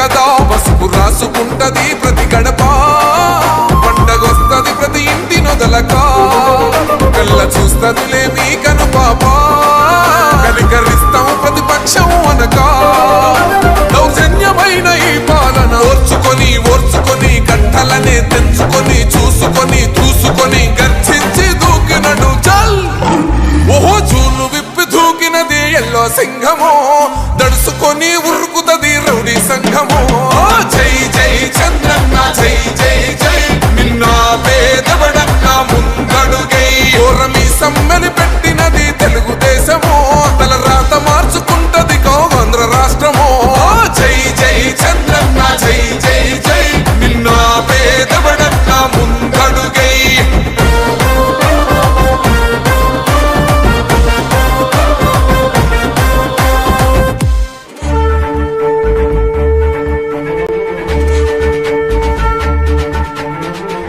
కదా పసుపు రాసుకుంటది ప్రతి గడప. పండగొస్తది ప్రతి ఇంటి నొదలక. కళ్ళ చూస్తదిలే మీ కను పాప కనికరిస్తాం ప్రతిపక్షం అనక. దౌర్జన్యమైన ఈ పాలన. ఓర్చుకొని ఓర్చుకొని కట్టలనే తెంచుకొని చూసుకొని చూసుకొని గర్జించి దూకినడు చల్ ఓహో చూలు విప్పి దూకినది ఎల్లో సింహము. దడుసుకొని ఉరుకు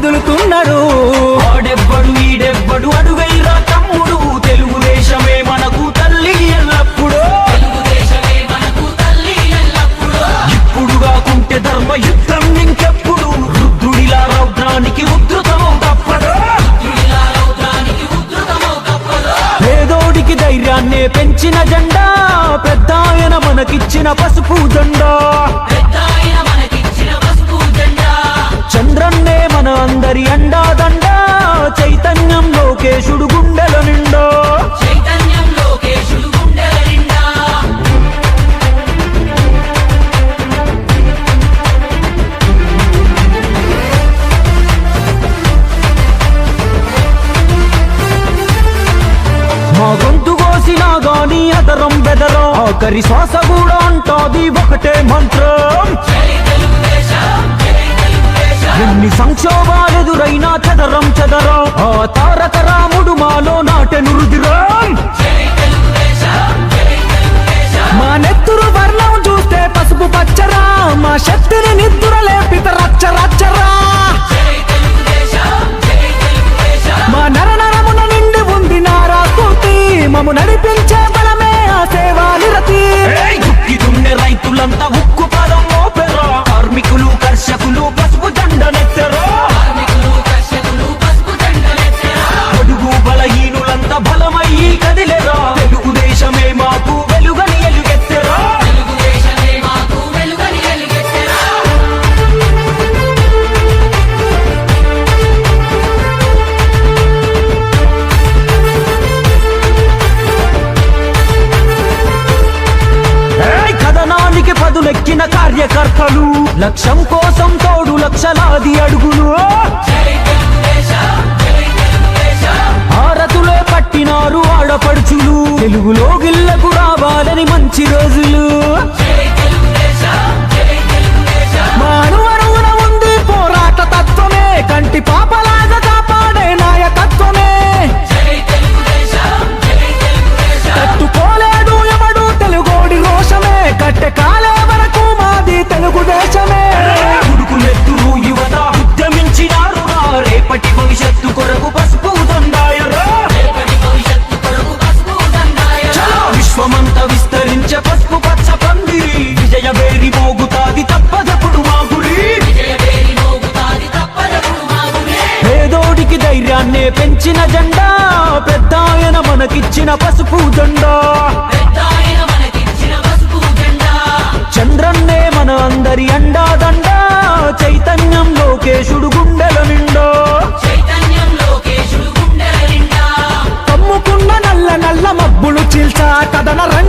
కదులుతున్నారు. ఆడెవ్వడు ఈడెవ్వడు అడుగైరా తమ్ముడు. తెలుగుదేశమే మనకు తల్లి ఎల్లప్పుడూ. ఇప్పుడు కాకుంటే ధర్మ యుద్ధం ఇంకెప్పుడు? రుద్రుడిలా రౌద్రానికి ఉద్ధృతం తప్పదు? పేదోడికి ధైర్యాన్నే పెంచిన జెండా. పెద్ద ఆయన మనకిచ్చిన పసుపు జెండా. కోసినా గాని అదరం బెదరం. ఆఖరి శ్వాస కూడా అంటాది ఒకటే మంత్రం. జై ఎన్ని సంక్షోభాలెదురైనా చదరం చదరం. ఆ తారక రాముడు మాలో నాటెను రుదిరం లక్ష్యం కోసం తోడు లక్షలాది అడుగులు. భారతులే పట్టినారు ఆడపడుచులు. తెలుగులో గిల్లకు రావాలని మంచి రోజులు. పెంచిన జెండా పెద్ద ఆయన మనకిచ్చిన పసుపు జెండా. చంద్రన్నే మన అందరి అండాదండ చైతన్యం లోకేశుడు గుండెల నిండా. చైతన్యం లోకేశుడు గుండెల నిండా. కమ్ముకున్న నల్ల నల్ల మబ్బులు చీల్చా కథన రంగ